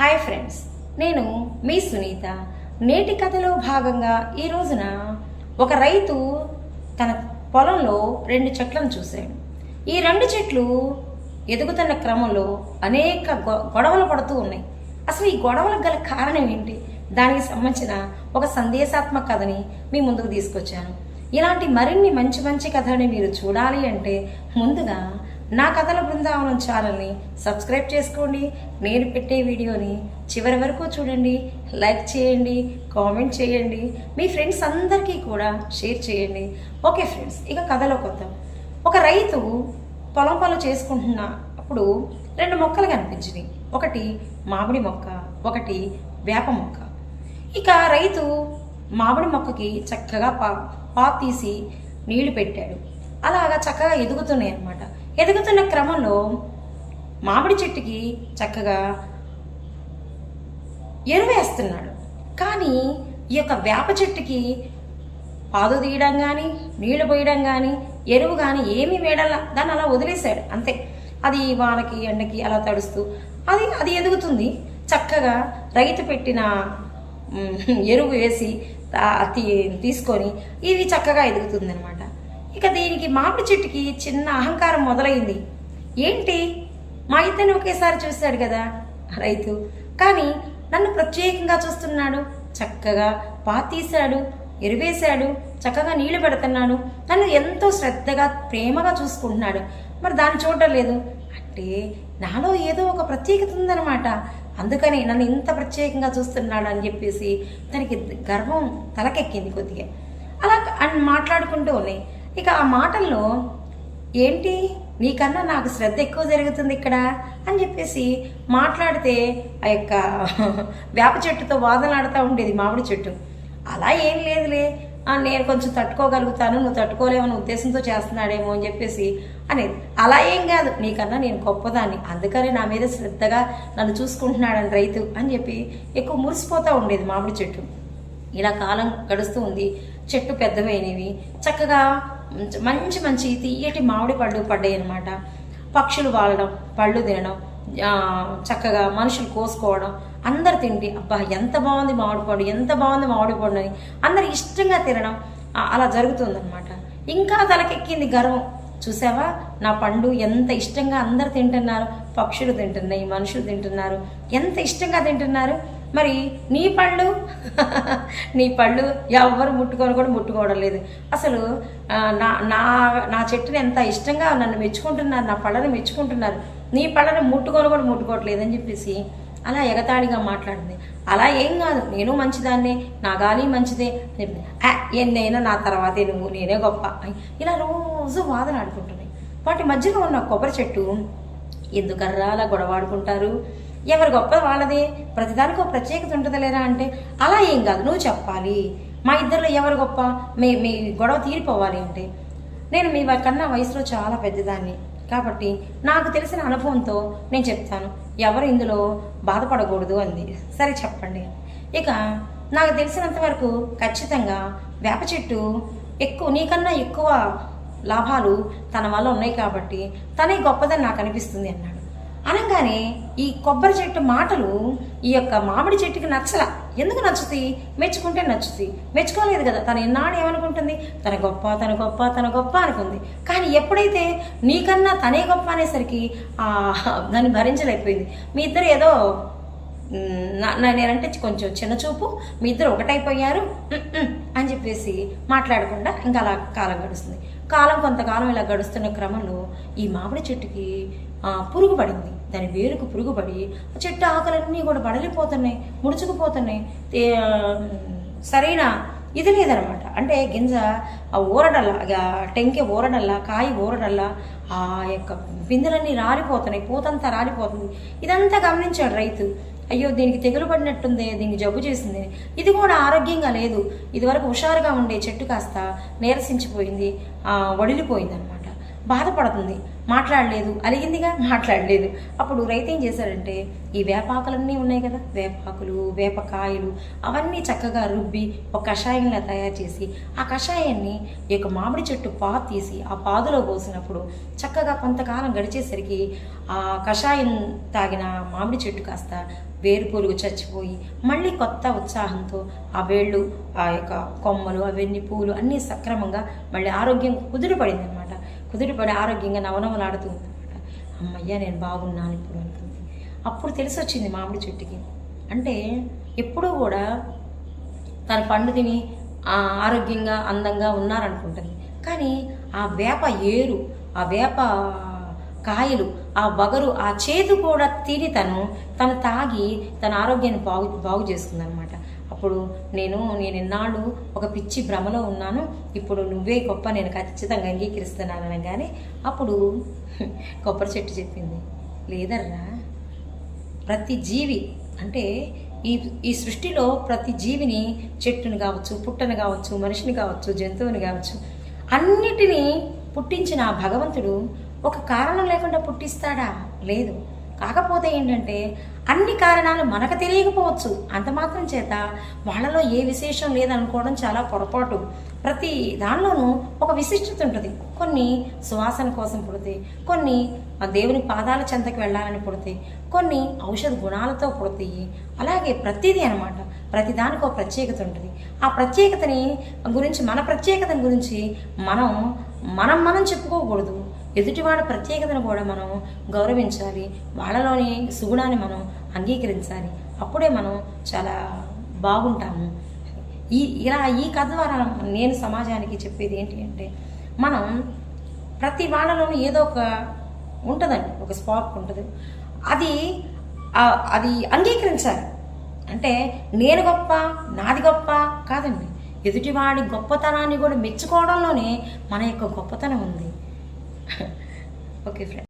Hi friends నేను మీ సునీత. నేటి కథలో భాగంగా ఈ రోజున ఒక రైతు తన పొలంలో రెండు చెట్లను చూశాడు. ఈ రెండు చెట్లు ఎదుగుతున్న క్రమంలో అనేక గొ- గొడవలు పడుతూ ఉన్నాయి. అసలు ఈ గొడవలకు గల కారణం ఏంటి? దానికి సంబంధించిన ఒక సందేశాత్మక కథని మీ ముందుకు తీసుకొచ్చాను. ఇలాంటి మరిన్ని మంచి మంచి కథని మీరు చూడాలి అంటే ముందుగా నా కథల బృందావనం ఛానల్ని సబ్స్క్రైబ్ చేసుకోండి. నేను పెట్టే వీడియోని చివరి వరకు చూడండి. లైక్ చేయండి కామెంట్ చేయండి. మీ ఫ్రెండ్స్ అందరికీ కూడా షేర్ చేయండి. ఓకే ఫ్రెండ్స్ ఇక కథలో కొత్త ఒక రైతు పొలం పనులు చేసుకుంటున్న అప్పుడు రెండు మొక్కలు కనిపించినాయి. ఒకటి మామిడి మొక్క ఒకటి వేప మొక్క. ఇక రైతు మామిడి మొక్కకి చక్కగా పా పా తీసి నీళ్ళు పెట్టాడు. అలాగా చక్కగా ఎదుగుతున్నాయి అన్నమాట ఎదుగుతున్న క్రమంలో మామిడి చెట్టుకి చక్కగా ఎరువేస్తున్నాడు. కానీ ఈ యొక్క వేప చెట్టుకి పాదు తీయడం కానీ నీళ్ళు పోయడం కానీ ఎరువు కానీ ఏమీ వేడల్లా దాన్ని అలా వదిలేశాడు. అంతే. అది వానకి ఎండకి అలా తడుస్తూ అది అది ఎదుగుతుంది. చక్కగా రైతు పెట్టిన ఎరువు వేసి తీ- తీసుకొని ఇది చక్కగా ఎదుగుతుంది అనమాట ఇక దీనికి మామిడి చెట్టుకి చిన్న అహంకారం మొదలైంది. ఏంటి? మా ఇద్దరిని ఒకేసారి చూశాడు కదా? రైతు. కానీ నన్ను ప్రత్యేకంగా చూస్తున్నాడు. చక్కగా పాతీశాడు ఎరువేశాడు చక్కగా నీళ్ళు పెడుతున్నాడు. నన్ను ఎంతో శ్రద్ధగా ప్రేమగా చూసుకుంటున్నాడు. మరి దాన్ని చూడడం లేదు. అంటే నాలో ఏదో ఒక ప్రత్యేకత ఉందన్నమాట. అందుకని నన్ను ఇంత ప్రత్యేకంగా చూస్తున్నాడు అని చెప్పేసి తనకి గర్వం తలకెక్కింది కొద్దిగా. అలా అని మాట్లాడుకుంటూ ఉన్నాయి ఇక ఆ మాటల్లో ఏంటి? నీకన్నా నాకు శ్రద్ధ ఎక్కువ జరుగుతుంది ఇక్కడ? అని చెప్పేసి మాట్లాడితే ఆ యొక్క వేప చెట్టుతో వాదనాడుతూ ఉండేది మామిడి చెట్టు. అలా ఏం లేదులే. నేను కొంచెం తట్టుకోగలుగుతాను. నువ్వు తట్టుకోలేమని ఉద్దేశంతో చేస్తున్నాడేమో అని చెప్పేసి అనేది. అలా ఏం కాదు. నీకన్నా నేను గొప్పదాన్ని. అందుకని నా మీద శ్రద్ధగా నన్ను చూసుకుంటున్నాడని రైతు అని చెప్పి ఎక్కువ మురిసిపోతూ ఉండేది మామిడి చెట్టు. ఇలా కాలం గడుస్తూ ఉంది. చెట్టు పెద్దవైనవి. చక్కగా మంచి- మంచి తీయటి మామిడి పళ్ళు పడ్డాయి అనమాట పక్షులు వాలడం పళ్ళు తినడం చక్కగా మనుషులు కోసుకోవడం అందరు తిండి అబ్బా ఎంత బాగుంది మామిడి పండు ఎంత బాగుంది మామిడి పండు అని అందరు ఇష్టంగా తినడం అలా జరుగుతుందన్నమాట. ఇంకా తలకెక్కింది గర్వం. చూసావా? నా పండు ఎంత ఇష్టంగా అందరు తింటున్నారు పక్షులు తింటున్నాయి మనుషులు తింటున్నారు ఎంత ఇష్టంగా తింటున్నారు. మరి నీ పళ్ళు నీ పళ్ళు ఎవరు ముట్టుకొని కూడా ముట్టుకోవడం లేదు. అసలు నా నా నా చెట్టుని ఎంత ఇష్టంగా నన్ను మెచ్చుకుంటున్నారు నా పళ్ళని మెచ్చుకుంటున్నారు నీ పళ్ళని ముట్టుకొని కూడా ముట్టుకోవట్లేదు అని చెప్పేసి అలా ఎగతాళిగా మాట్లాడింది. అలా ఏం కాదు నేను మంచిదాన్ని నా గాలి మంచిదే ఎన్నైనా నా తర్వాతే నువ్వు నేనే గొప్ప ఇలా రోజు వాదన ఆడుకుంటున్నాయి. వాటి మధ్యలో ఉన్న కొబ్బరి చెట్టు ఎందుకర్రా అలా గొడవాడుకుంటారు ఎవరి గొప్ప వాళ్ళదే? ప్రతిదానికి ఒక ప్రత్యేకత ఉంటుంది లేరా అంటే అలా ఏం కాదు. నువ్వు చెప్పాలి. మా ఇద్దరిలో ఎవరు గొప్ప? మీ మీ గొడవ తీరిపోవాలి అంటే. నేను మీ కన్నా వయసులో చాలా పెద్దదాన్ని. కాబట్టి నాకు తెలిసిన అనుభవంతో నేను చెప్తాను. ఎవరు ఇందులో బాధపడకూడదు అంది. సరే చెప్పండి. ఇక నాకు తెలిసినంత వరకు ఖచ్చితంగా వేప చెట్టు ఎక్కువ నీకన్నా ఎక్కువ లాభాలు తన వల్ల ఉన్నాయి కాబట్టి తనే గొప్పదని నాకు అనిపిస్తుంది అన్నాడు. అనగానే ఈ కొబ్బరి చెట్టు మాటలు ఈ యొక్క మామిడి చెట్టుకి నచ్చల. ఎందుకు నచ్చుతాయి? మెచ్చుకుంటే నచ్చుతాయి. మెచ్చుకోలేదు కదా. తను ఎన్నాడు ఏమనుకుంటుంది? తన గొప్ప తన గొప్ప తన గొప్ప అనుకుంది. కానీ ఎప్పుడైతే నీకన్నా తనే గొప్ప అనేసరికి దాన్ని భరించలేకపోయింది. మీ ఇద్దరు ఏదో నా నేనంటే కొంచెం చిన్న చూపు. మీ ఇద్దరు ఒకటైపోయారు. అని చెప్పేసి మాట్లాడకుండా ఇంకా అలా కాలం గడుస్తుంది. కాలం కొంతకాలం ఇలా గడుస్తున్న క్రమంలో ఈ మామిడి చెట్టుకి పురుగు పడింది. దాని వేరుకు పురుగుపడి ఆ చెట్టు ఆకులన్నీ కూడా బడలిపోతున్నాయి ముడుచుకుపోతున్నాయి. సరైన ఇది లేదనమాట. అంటే గింజ ఆ ఊరడల్లా టెంకె ఊరడల్లా కాయ ఊరడల్లా ఆ యొక్క పిందెలన్నీ రాలిపోతున్నాయి పూతంతా రాలిపోతుంది. ఇదంతా గమనించాడు రైతు. అయ్యో దీనికి తెగులు పడినట్టుంది దీనికి జబ్బు చేసింది. ఇది కూడా ఆరోగ్యంగా లేదు. ఇదివరకు హుషారుగా ఉండే చెట్టు కాస్త నీరసించిపోయింది వడిలిపోయింది అనమాట బాధపడుతుంది. మాట్లాడలేదు అలిగిందిగా మాట్లాడలేదు. అప్పుడు రైతు ఏం చేశాడంటే ఈ వేపాకులన్నీ ఉన్నాయి కదా వేపాకులు వేపకాయలు అవన్నీ చక్కగా రుబ్బి ఒక కషాయంలా తయారు చేసి ఆ కషాయాన్ని ఈ యొక్క మామిడి చెట్టు పాదు తీసి ఆ పాదులో పోసినప్పుడు చక్కగా కొంతకాలం గడిచేసరికి ఆ కషాయం తాగిన మామిడి చెట్టు కాస్త వేరు పురుగు చచ్చిపోయి మళ్ళీ కొత్త ఉత్సాహంతో ఆ వేళ్ళు ఆ యొక్క కొమ్మలు అవన్నీ పూలు అన్నీ సక్రమంగా మళ్ళీ ఆరోగ్యం కుదురుపడింది అనమాట కుదురుపడి ఆరోగ్యంగా నవనవలాడుతూ ఉందన్నమాట అమ్మయ్య నేను బాగున్నాను ఇప్పుడు అనుకుంది అప్పుడు తెలిసి వచ్చింది మామిడి చెట్టుకి. అంటే ఎప్పుడూ కూడా తన పండు తిని ఆరోగ్యంగా అందంగా ఉన్నారనుకుంటుంది. కానీ ఆ వేప ఏరు ఆ వేప కాయలు ఆ వగరు ఆ చేదు కూడా తిని తను తను తాగి తన ఆరోగ్యాన్ని బాగు బాగు చేసుకుందనమాట అప్పుడు నేను నేను ఎన్నాళ్ళు ఒక పిచ్చి భ్రమలో ఉన్నాను. ఇప్పుడు నువ్వే గొప్ప నేను ఖచ్చితంగా అంగీకరిస్తున్నాను అనగానే అప్పుడు కొబ్బరి చెట్టు చెప్పింది. లేదర్రా ప్రతి జీవి అంటే ఈ ఈ సృష్టిలో ప్రతి జీవిని చెట్టుని కావచ్చు పుట్టను కావచ్చు మనిషిని కావచ్చు జంతువుని కావచ్చు అన్నిటినీ పుట్టించిన భగవంతుడు ఒక కారణం లేకుండా పుట్టిస్తాడా? లేదు. కాకపోతే ఏంటంటే అన్ని కారణాలు మనకు తెలియకపోవచ్చు. అంత మాత్రం చేత వాళ్ళలో ఏ విశేషం లేదనుకోవడం చాలా పొరపాటు. ప్రతి దానిలోనూ ఒక విశిష్టత ఉంటుంది. కొన్ని సువాసన కోసం పుడతాయి కొన్ని దేవుని పాదాల చెంతకి వెళ్ళాలని పుడతాయి కొన్ని ఔషధ గుణాలతో పుడతాయి అలాగే ప్రతిదీ అనమాట ప్రతి దానికి ఒక ప్రత్యేకత ఉంటుంది. ఆ ప్రత్యేకతని గురించి మన ప్రత్యేకతని గురించి మనం మనం మనం చెప్పుకోకూడదు. ఎదుటివాడి ప్రత్యేకతను కూడా మనం గౌరవించాలి. వాళ్ళలోని సుగుణాన్ని మనం అంగీకరించాలి. అప్పుడే మనం చాలా బాగుంటాము. ఈ ఇలా ఈ కథ ద్వారా నేను సమాజానికి చెప్పేది ఏంటి అంటే మనం ప్రతి వాళ్ళలోనూ ఏదో ఒక ఉంటుందండి ఒక స్పార్క్ ఉంటుంది. అది అది అంగీకరించాలి. అంటే నేను గొప్ప నాది గొప్ప కాదండి. ఎదుటివాడి గొప్పతనాన్ని కూడా మెచ్చుకోవడంలోనే మన యొక్క గొప్పతనం ఉంది. Okay friend